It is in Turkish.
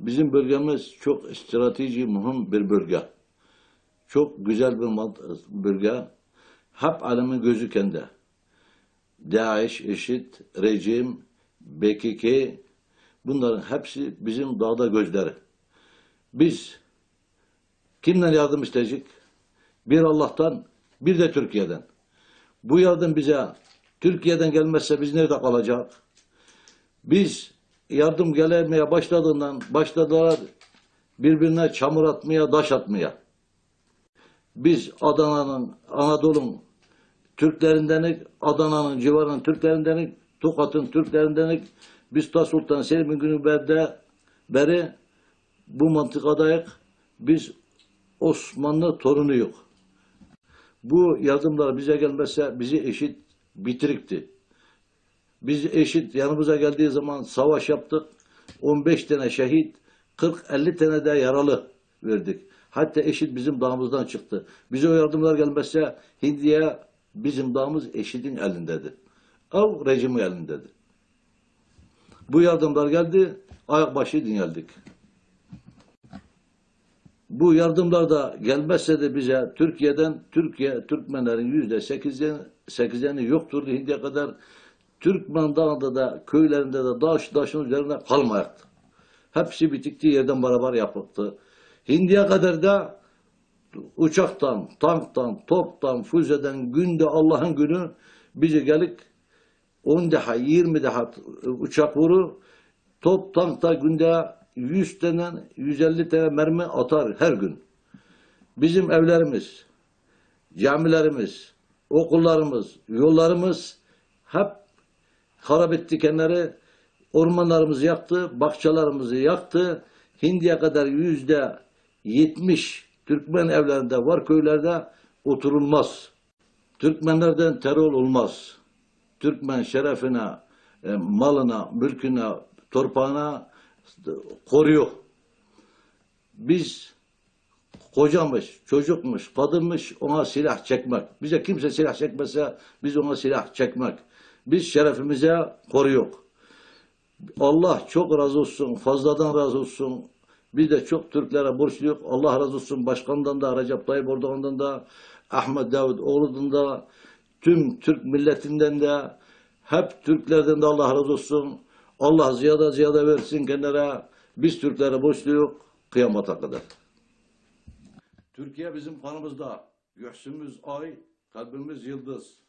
Bizim bölgemiz çok strateji mühim bir bölge. Çok güzel bir bölge. Hep alemin gözü kendi. DAEŞ, IŞİD, rejim, BKK bunların hepsi bizim dağda gözleri. Biz kimden yardım isteyecek? Bir Allah'tan, bir de Türkiye'den. Bu yardım bize Türkiye'den gelmezse biz nerede kalacak? Biz yardım gelemeye başladığından başladılar birbirine çamur atmaya, taş atmaya. Biz Adana'nın, Anadolu'nun Türklerindenik, Adana'nın civarının Türklerindenik, Tokat'ın Türklerindenik, biz ta Sultan Selim'in günü berde, beri bu mantıkadayız. Biz Osmanlı torunu yok. Bu yardımlar bize gelmezse bizi eşit bitirikti. Biz eşit yanımıza geldiği zaman savaş yaptık. 15 tane şehit, 40-50 tane de yaralı verdik. Hatta eşit bizim dağımızdan çıktı. Bize o yardımlar gelmezse Hindiye bizim dağımız eşitin elindedir. Av rejimi elindedir. Bu yardımlar geldi, ayak başı dingeldik. Bu yardımlar da gelmezse de bize Türkiye'den, Türkiye, Türkmenlerin yüzde sekizini, yoktur Hindiye kadar. Türkmen Dağı'nda da, köylerinde de daş taşın üzerine kalmayaktı. Hepsi bitiktiği yerden beraber yapıldı. Hindiye kadar da uçaktan, tanktan, toptan, füzeden günde Allah'ın günü bizi gelip 10 daha 20 daha uçak vurur. Top tankta günde 100 tane 150 tane mermi atar her gün. Bizim evlerimiz, camilerimiz, okullarımız, yollarımız hep harap etti kenarı. Ormanlarımızı yaktı, bahçelerimizi yaktı. Hindiye kadar yüzde yetmiş Türkmen evlerinde var köylerde oturulmaz. Türkmenlerden terör olmaz. Türkmen şerefine, e, malına, mülküne, torpağına koruyor. Biz kocamış, çocukmuş, kadınmış ona silah çekmek. Bize kimse silah çekmese biz ona silah çekmek. Biz şerefimize koruyor. Allah çok razı olsun, fazladan razı olsun. Biz de çok Türklere borçluyuz. Allah razı olsun başkandan da, Recep Tayyip Erdoğan'dan da, Ahmet Davud Oğlu'ndan da, tüm Türk milletinden de, hep Türklerden de Allah razı olsun. Allah ziyade ziyade versin kenara. Biz Türklere borçluyuz kıyamata kadar. Türkiye bizim kanımızda. Göğsümüz ay, kalbimiz yıldız.